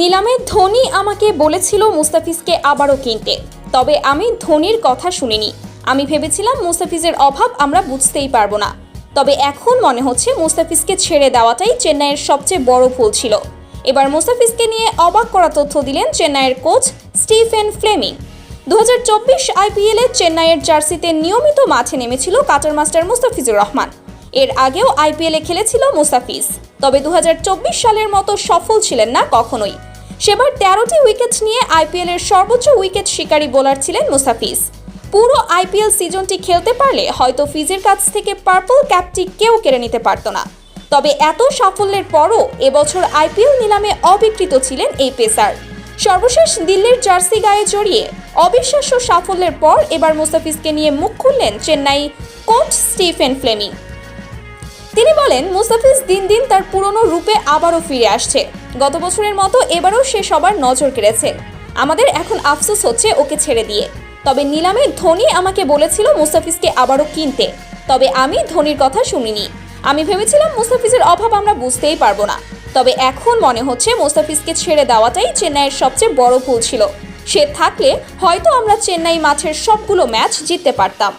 নিলামে ধোনি আমাকে বলেছিল মুস্তাফিজকে আবারও কিনতে। তবে আমি ধোনির কথা শুনিনি। আমি ভেবেছিলাম মুস্তাফিজের অভাব আমরা বুঝতেই পারব না। তবে এখন মনে হচ্ছে মুস্তাফিজকে ছেড়ে দেওয়াটাই চেন্নাইয়ের সবচেয়ে বড় ভুল ছিল। এবার মুস্তাফিজকে নিয়ে অবাক করা তথ্য দিলেন চেন্নাইয়ের কোচ স্টিফেন ফ্লেমিং। দু হাজার চব্বিশ আইপিএলে চেন্নাইয়ের জার্সিতে নিয়মিত মাঠে নেমেছিল কাটার মাস্টার মুস্তাফিজুর রহমান। এর আগেও আইপিএলে খেলেছিল মুস্তাফিজ, তবে দু হাজার চব্বিশ সালের মতো সফল ছিলেন না কখনোই। সেবার তেরোটি উইকেট নিয়ে আইপিএলের সর্বোচ্চ উইকেট শিকারী বোলার ছিলেন মুসাফিজ পুরো আইপিএল সিজনটি খেলতে পারলে হয়তো ফিজের কাছ থেকে পার্পল ক্যাপটি কেউ কেড়ে নিতে পারত না। তবে এত সাফল্যের পরও এবছর আইপিএল নিলামে অবিকৃত ছিলেন এই পেসার। সর্বশেষ দিল্লির জার্সি গায়ে জড়িয়ে অবিশ্বাস্য সাফল্যের পর এবার মুস্তাফিজকে নিয়ে মুখ খুললেন চেন্নাই কোচ স্টিফেন ফ্লেমিং। তিনি বলেন, মুস্তাফিজ দিন দিন তার পুরনো রূপে আবারও ফিরে আসছে। গত বছরের মতো এবারও সে সবার নজর কেড়েছে। আমাদের এখন আফসোস হচ্ছে ওকে ছেড়ে দিয়ে। তবে নিলামে ধোনি আমাকে বলেছিল মুস্তাফিজকে আবারও কিনতে। তবে আমি ধোনির কথা শুনিনি। আমি ভেবেছিলাম মুস্তাফিজের অভাব আমরা বুঝতেই পারব না। তবে এখন মনে হচ্ছে মুস্তাফিজকে ছেড়ে দেওয়াটাই চেন্নাইয়ের সবচেয়ে বড় ভুল ছিল। সে থাকলে হয়তো আমরা চেন্নাই মাঠের সবগুলো ম্যাচ জিততে পারতাম।